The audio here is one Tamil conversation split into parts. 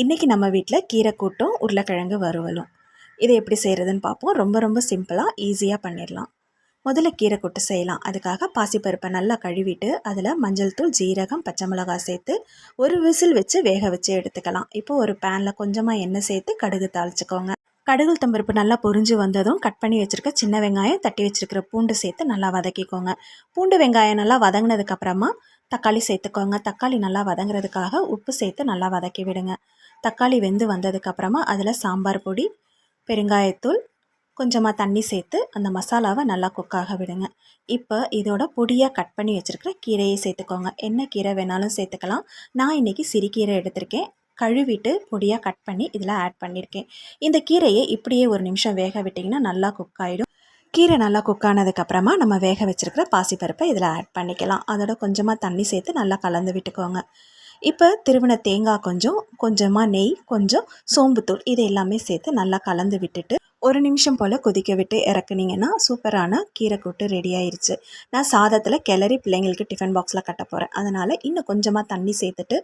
இன்றைக்கி நம்ம வீட்டில் கீரை கூட்டும் உருளைக்கிழங்கு வறுவலும். இதை எப்படி செய்கிறதுன்னு பார்ப்போம். ரொம்ப ரொம்ப சிம்பிளாக ஈஸியாக பண்ணிடலாம். முதல்ல கீரை கூட்டு செய்யலாம். அதுக்காக பாசிப்பருப்பை நல்லா கழுவிட்டு அதில் மஞ்சள் தூள் ஜீரகம் பச்சை மிளகாய் சேர்த்து ஒரு விசில் வச்சு வேக வச்சு எடுத்துக்கலாம். இப்போ ஒரு பேனில் கொஞ்சமாக எண்ணெய் சேர்த்து கடுகு தாளிச்சுக்கோங்க. கடுகு தம்பருப்பு நல்லா பொரிஞ்சு வந்ததும் கட் பண்ணி வச்சுருக்க சின்ன வெங்காயம் தட்டி வச்சுருக்கிற பூண்டு சேர்த்து நல்லா வதக்கிக்கோங்க. பூண்டு வெங்காயம் நல்லா வதங்கினதுக்கப்புறமா தக்காளி சேர்த்துக்கோங்க. தக்காளி நல்லா வதங்குறதுக்காக உப்பு சேர்த்து நல்லா வதக்கி விடுங்க. தக்காளி வெந்து வந்ததுக்கப்புறமா அதில் சாம்பார் பொடி பெருங்காயத்தூள் கொஞ்சமாக தண்ணி சேர்த்து அந்த மசாலாவை நல்லா குக்காக விடுங்க. இப்போ இதோட பொடியாக கட் பண்ணி வச்சுருக்கிற கீரையை சேர்த்துக்கோங்க. என்ன கீரை வேணாலும் சேர்த்துக்கலாம். நான் இன்றைக்கி சிறுகீரை எடுத்திருக்கேன். கழுவிட்டு பொடியாக கட் பண்ணி இதில் ஆட் பண்ணியிருக்கேன். இந்த கீரையை இப்படியே ஒரு நிமிஷம் வேக விட்டிங்கன்னா நல்லா குக் ஆகிடும் கீரை நல்லா குக் ஆனதுக்கப்புறமா நம்ம வேக வச்சுருக்கிற பாசிப்பருப்பை இதில் ஆட் பண்ணிக்கலாம். அதோட கொஞ்சமாக தண்ணி சேர்த்து நல்லா கலந்து விட்டுக்கோங்க. இப்போ திருவின தேங்காய் கொஞ்சம் கொஞ்சமாக நெய் கொஞ்சம் சோம்புத்தூள் இது எல்லாமே சேர்த்து நல்லா கலந்து விட்டுட்டு ஒரு நிமிஷம் போல் கொதிக்க விட்டு இறக்குனீங்கன்னா சூப்பரான கீரை கூட்டு ரெடி ஆயிடுச்சு நான் சாதத்தில் கிளறி பிள்ளைங்களுக்கு டிஃபன் பாக்ஸில் கட்ட போகிறேன் அதனால் இன்னும் கொஞ்சமாக தண்ணி சேர்த்துட்டு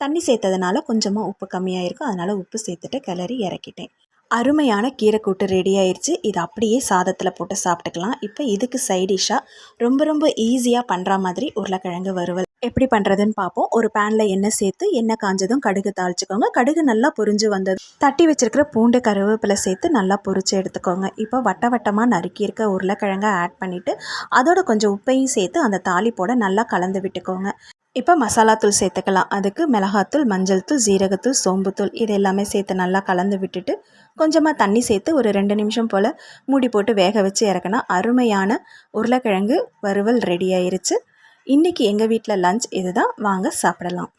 தண்ணி சேர்த்ததுனால கொஞ்சமாக உப்பு கம்மியாக இருக்கும் அதனால் உப்பு சேர்த்துட்டு கிளறி இறக்கிட்டேன். அருமையான கீரை கூட்டு ரெடி ஆயிடுச்சு இது அப்படியே சாதத்தில் போட்டு சாப்பிட்டுக்கலாம். இப்போ இதுக்கு சைடிஷாக ரொம்ப ரொம்ப ஈஸியாக பண்ணுற மாதிரி உருளைக்கிழங்கு வறுவல். எப்படி பண்ணுறதுன்னு பார்ப்போம். ஒரு பேனில் எண்ணெய் சேர்த்து எண்ணெய் காஞ்சதும் கடுகு தாளிச்சுக்கோங்க. கடுகு நல்லா பொரிஞ்சு வந்தது தட்டி வச்சிருக்கிற பூண்டு கருவேப்பிலை சேர்த்து நல்லா பொரிச்சு எடுத்துக்கோங்க. இப்போ வட்ட வட்டமாக நறுக்கியிருக்க உருளைக்கிழங்கை ஆட் பண்ணிவிட்டு அதோட கொஞ்சம் உப்பையும் சேர்த்து அந்த தாளிப்போட நல்லா கலந்து விட்டுக்கோங்க. இப்போ மசாலாத்தூள் சேர்த்துக்கலாம். அதுக்கு மிளகாத்தூள் மஞ்சள் தூள் ஜீரகத்தூள் சோம்புத்தூள் இது எல்லாமே சேர்த்து நல்லா கலந்து விட்டுட்டு கொஞ்சமாக தண்ணி சேர்த்து ஒரு ரெண்டு நிமிஷம் போல் மூடி போட்டு வேக வச்சு இறக்குனா அருமையான உருளைக்கிழங்கு வறுவல் ரெடி ஆயிருச்சு. இன்றைக்கி எங்கள் வீட்டில் லஞ்ச் இதுதான். வாங்க சாப்பிடலாம்.